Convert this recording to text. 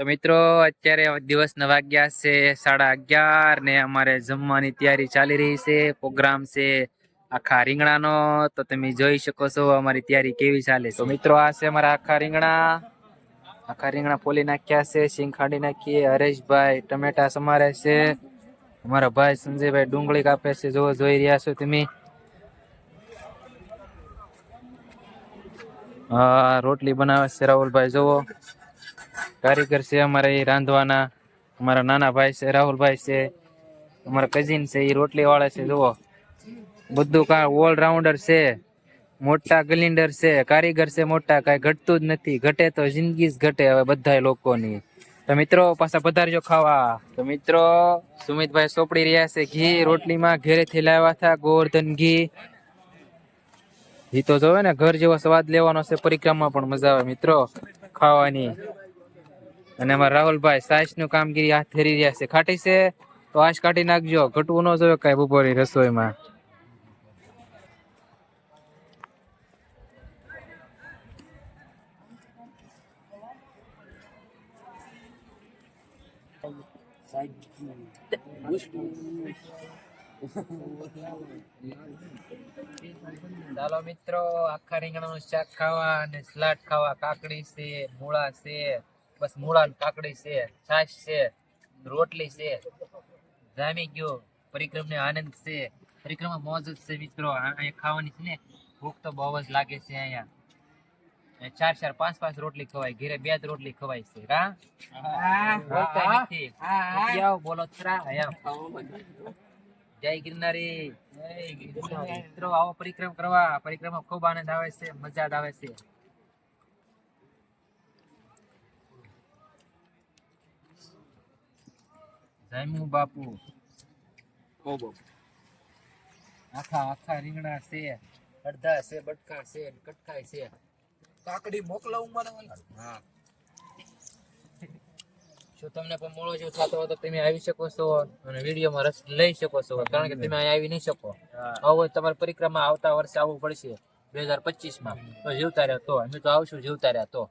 તો મિત્રો, અત્યારે દિવસના વાગ્યા છે, સાડા અગિયાર ને અમારે જમવાની તૈયારી ચાલી રહી છે. પ્રોગ્રામ છે આખા રીંગણાનો. તો તમે જોઈ શકો છો અમારી તૈયારી કેવી ચાલે તો મિત્રો, આ છે અમારા આખા રીંગણા. આખા રીંગણા ફોલી નાખ્યા છે સિંગ ખાંડી નાખીએ. હરેશભાઈ ટમેટા સમારે છે. અમારા ભાઈ સંજયભાઈ ડુંગળી કાપે છે. જો જોઈ રહ્યા છો તમે. રોટલી બનાવે છે રાહુલભાઈ, જોવો. કારીગર છે, અમારે એ રાંધવાના, અમારા નાના ભાઈ છે, રાહુલભાઈ છે, અમારા કઝિન છે એ રોટલી વાળા છે, જુઓ. બધું કા ઓલરાઉન્ડર છે, મોટા ગલિન્ડર છે, કારીગર છે, મોટા, કાંઈ ઘટતું જ નથી, ઘટે તો જિંદગી જ ઘટે હવે બધા લોકોની. તો મિત્રો, પાછા પધારજો ખાવા. તો મિત્રો, સુમિતભાઈ સોપડી રહ્યા છે, ઘી રોટલીમાં ઘેરેથી લાવ્યા હતા, ગોવર્ધન ઘી. ઘી તો જોવે ને, ઘર જેવો સ્વાદ લેવાનો છે, પરિક્રમા પણ મજા આવે મિત્રો, ખાવાની. અને અમારા રાહુલભાઈ સાસનું કામગીરી હાથ ધરી રહ્યા છે. ખાટી છે તો આશ કાઢી નાખજો. ઘટવું ન જોઈએ કઈ રસોઈ રસોઈમાં. ચાલો મિત્રો, આખા રીંગણાનું શાક ખાવા અને સલાડ ખાવા. કાકડી છે, મૂળા છે. બસ મૂળા કાકડી છે છાશ છે રોટલી છે જામી ગયો. પરિક્રમને આનંદ છે. પરિક્રમા મોજ જ છે મિત્રો. અહીંયા ખાવાની છે ને ભૂખ તો બહુ જ લાગે છે અહીંયા. ચાર ચાર પાંચ પાંચ રોટલી ખવાય. ઘેરે બે જ રોટલી ખવાય છે. રા બોલતા નથી. નથી બોલો જય ગિરનારી. મિત્રો આવો પરિક્રમ કરવા. પરિક્રમા ખૂબ આનંદ આવે છે મજા જ આવે છે. જયમુ બાપુ. આખા આખા રીંગણા છે અડધા છે બટકા છે કટકાય છે. કાકડી મોકલાવું મને હા. જો તમને પણ મોળો જો થતો હોય તો તમે આવી શકો છો અને વિડીયોમાં રસ લઈ શકો છો કારણ કે તમે અહીં આવી નહીં શકો. હવે તમારે પરિક્રમા આવતા વર્ષે આવવું પડશે બે હજાર પચીસમાં તો જીવતા રહ્યા તો અમે તો આવશું જીવતા રહ્યા તો.